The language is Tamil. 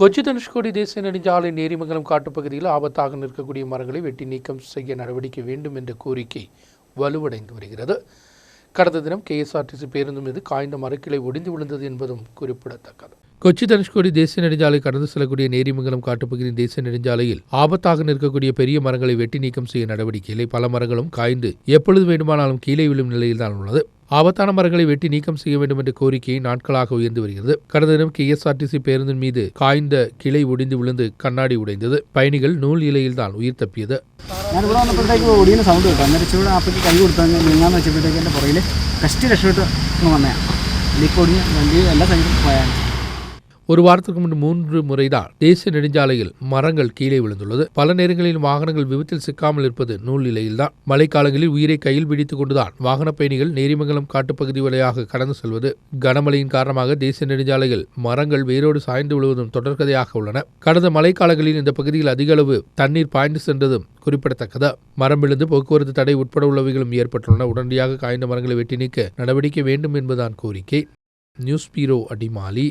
கொச்சி தனுஷ்கோடி தேசிய நெடுஞ்சாலை நேரிமங்கலம் காட்டுப்பகுதியில் ஆபத்தாக நிற்கக்கூடிய மரங்களை வெட்டி நீக்கம் செய்ய நடவடிக்கை வேண்டும் என்ற கோரிக்கை வலுவடைந்து வருகிறது. கடந்த தினம் கேஎஸ்ஆர்டிசி பேருந்து மீது காய்ந்த மரக்கிளை ஒடிந்து விழுந்தது என்பதும் குறிப்பிடத்தக்கது. கொச்சி தனுஷ்கோடி தேசிய நெடுஞ்சாலை கடந்து செல்லக்கூடிய நேரிமங்கலம் காட்டுப்பகுதியின் தேசிய நெடுஞ்சாலையில் ஆபத்தாக நிற்கக்கூடிய பெரிய மரங்களை வெட்டி நீக்கம் செய்ய நடவடிக்கைகளை பல மரங்களும் காய்ந்து எப்பொழுது வேண்டுமானாலும் கீழே விழும் நிலையில்தான் உள்ளது. ஆபத்தான மரங்களை வெட்டி நீக்கம் செய்ய வேண்டும் என்ற கோரிக்கை நாட்களாக உயர்ந்து வருகிறது கடந்த தினம் கேஎஸ்ஆர்டிசி பேருந்தின் மீது காய்ந்த கிளை ஒடிந்து விழுந்து கண்ணாடி உடைந்தது பயணிகள் நூல் இலையில்தான் உயிர் തപ്പിയത് ഞാൻ ഇവിടെ വന്നപ്പോഴത്തേക്ക് ഒടിയുന്ന സൗണ്ട് കേട്ടോ അന്നേരം ചൂട് ആപ്പയ്ക്ക് കൈ കൊടുത്തു നീങ്ങാന്ന് വെച്ചപ്പോഴത്തേക്ക് എൻ്റെ പുറകിൽ കഷ്ടി രക്ഷപ്പെട്ട് ഇങ്ങ് വന്നേ ലിക്ക് ഒടിഞ്ഞ് വണ്ടി എല്ലാ സൈഡിലും പോയാണ് ஒரு வாரத்திற்கு முன்பு மூன்று முறைதான் தேசிய நெடுஞ்சாலையில் மரங்கள் கீழே விழுந்துள்ளது. பல நேரங்களில் வாகனங்கள் விபத்தில் சிக்காமல் இருப்பது நூல் நிலையில்தான். மழைக்காலங்களில் உயிரை கையில் பிடித்துக் கொண்டுதான் வாகன பயணிகள் நேரிமங்கலம் காட்டுப்பகுதி வழியாக கடந்து செல்வது கனமழையின் காரணமாக தேசிய நெடுஞ்சாலையில் மரங்கள் வேரோடு சாய்ந்து விழுவதும் தொடர்கதையாக உள்ளன. கடந்த மழைக்காலங்களில் இந்த பகுதியில் அதிக அளவு தண்ணீர் பாய்ந்து சென்றதும் குறிப்பிடத்தக்கது. மரம் விழுந்து போக்குவரத்து தடை உட்பட உள்ளவைகளும் ஏற்பட்டுள்ளன. உடனடியாக காய்ந்த மரங்களை வெட்டி நீக்க நடவடிக்கை வேண்டும் என்பதுதான் கோரிக்கை. News bureau Adimali.